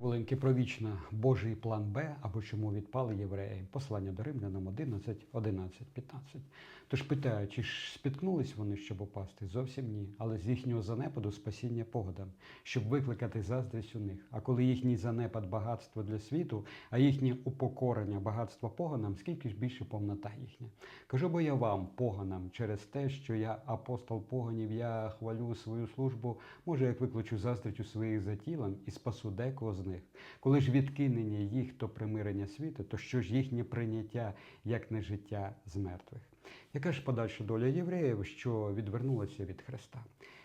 Хвилинки про вічно Божий план Б або чому відпали євреї. Послання до римлянам 11, 11, 15. Тож питаю, чи ж спіткнулись вони, щоб упасти? Зовсім ні. Але з їхнього занепаду спасіння погодам, щоб викликати заздрість у них. А коли їхній занепад багатство для світу, а їхнє упокорення багатство поганам, скільки ж більше повнота їхня. Кажу бо я вам, поганам, через те, що я апостол поганів, я хвалю свою службу, може, як викличу заздрість у своїх за тілом і спасу декого з них. Коли ж відкинення їх то примирення світу, то що ж їхнє прийняття, як не життя з мертвих? Яка ж подальша доля євреїв, що відвернулася від Христа?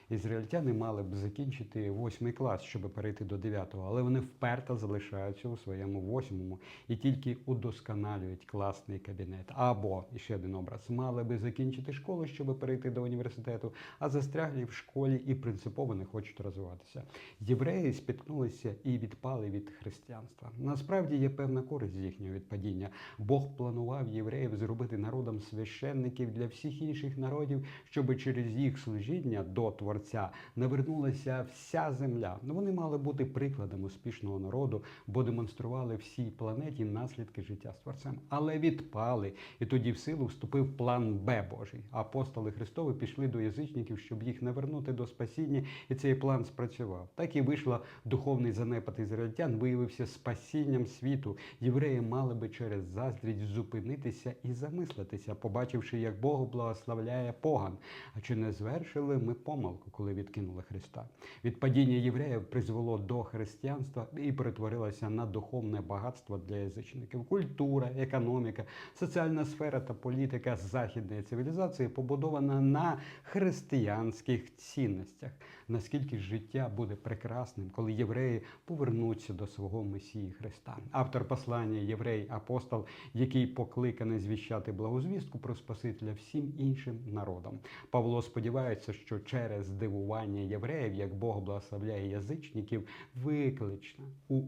Ізраїльтяни мали б закінчити восьмий клас, щоб перейти до дев'ятого, але вони вперто залишаються у своєму восьмому і тільки удосконалюють класний кабінет. Або ще один образ мали би закінчити школу, щоб перейти до університету, а застряглі в школі і принципово не хочуть розвиватися. Євреї спіткнулися і відпали від християнства. Насправді є певна користь з їхнього відпадіння. Бог планував євреїв зробити народом священників для всіх інших народів, щоб через їх служіння до Творця навернулася вся земля. Ну вони мали бути прикладом успішного народу, бо демонстрували всій планеті наслідки життя з Творцем, але відпали. І тоді в силу вступив план Б Божий. Апостоли Христові пішли до язичників, щоб їх навернути до спасіння, і цей план спрацював. Так і вийшло духовний занепад ізраїльтян, виявився спасінням світу. Євреї мали би через заздрість зупинитися і замислитися, побачивши, як Бог благословляє поган. А чи не звершили ми помилку, коли відкинули Христа? Відпадіння євреїв призвело до християнства і перетворилося на духовне багатство для язичників. Культура, економіка, соціальна сфера та політика західної цивілізації побудована на християнських цінностях. Наскільки життя буде прекрасним, коли євреї повернуться до свого Месії Христа? Автор послання єврей апостол, який покликаний звіщати благозвістку про Спасителя всім іншим народам. Павло сподівається, що через здивування євреїв, як Бог благословляє язичників, виклична у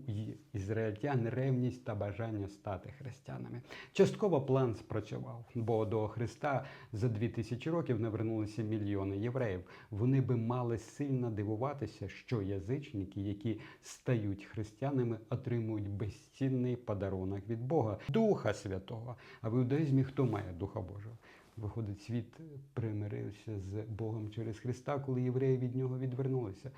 ізраїльтян ревність та бажання стати християнами. Частково план спрацював, бо до Христа за дві тисячі років навернулися мільйони євреїв. Вони би мали сильно дивуватися, що язичники, які стають християнами, отримують безцінний подарунок від Бога, Духа Святого. А в іудаїзмі хто має Духа Божого? Виходить, світ примирився з Богом через Христа, коли євреї від нього відвернулися.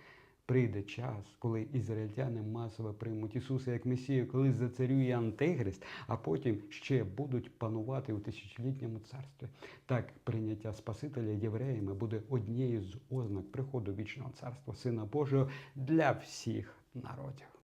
Прийде час, коли ізраїльтяни масово приймуть Ісуса як Месію, коли зацарює Антихрист, а потім ще будуть панувати у тисячолітньому царстві. Так, прийняття Спасителя євреями буде однією з ознак приходу вічного царства Сина Божого для всіх народів.